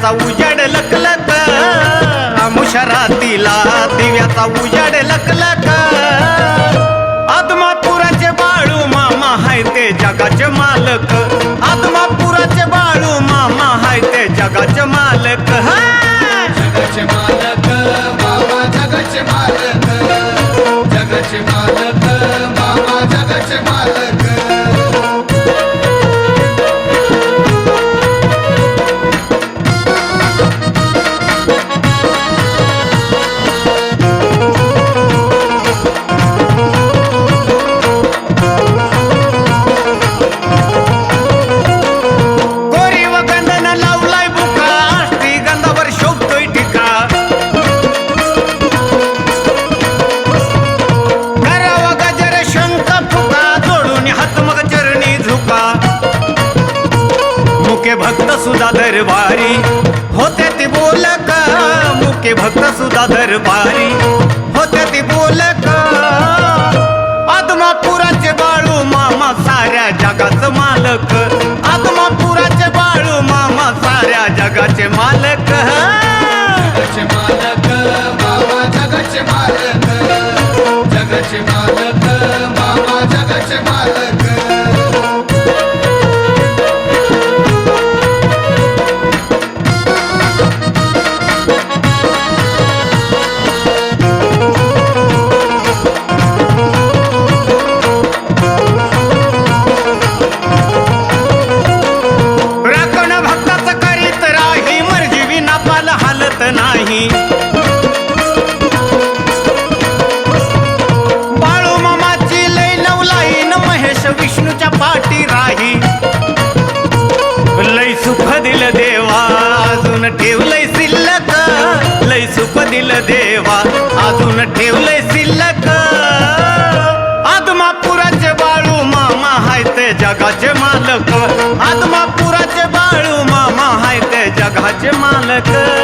दिव्याचा उजाड लकलक आमुषरातीला दिव्याचा उजाड लकलक आदमापुराचे बाळू मामा हाय ते जगाचे मालक. आदमापुराचे बाळू मामा हाय ते जगाचे मालक. जगाचे मालक बाबा जगाचे मालक. जगाचे मालक बाबा जगाचे मालक. मुके भक्त सुधा दरबारी. होते ती बोलक मुके भक्त सुधा दरबारी. होते ती बोलक आदमापुराचे बाळू मामा साऱ्या जगाचं मालक. आदमापुराचे बाळू मामा साऱ्या जगाचे मालक. जगाचे मालक मामा जगाचे मालक. जगाचे मालक जगाचे मालक. हालत नाही. बाळू मामाची लय नवलाईन महेश विष्णूच्या पाठी राही. लय सुख दिल देवा अजून ठेवलंय शिल्लक. लय सुख दिल देवा अजून ठेवलंय शिल्लक. आदमापुराचे बाळू मामा हाय ते जगाचे मालक. आदमापुराचे बाळू मामा हाय ते जगाचे मालक.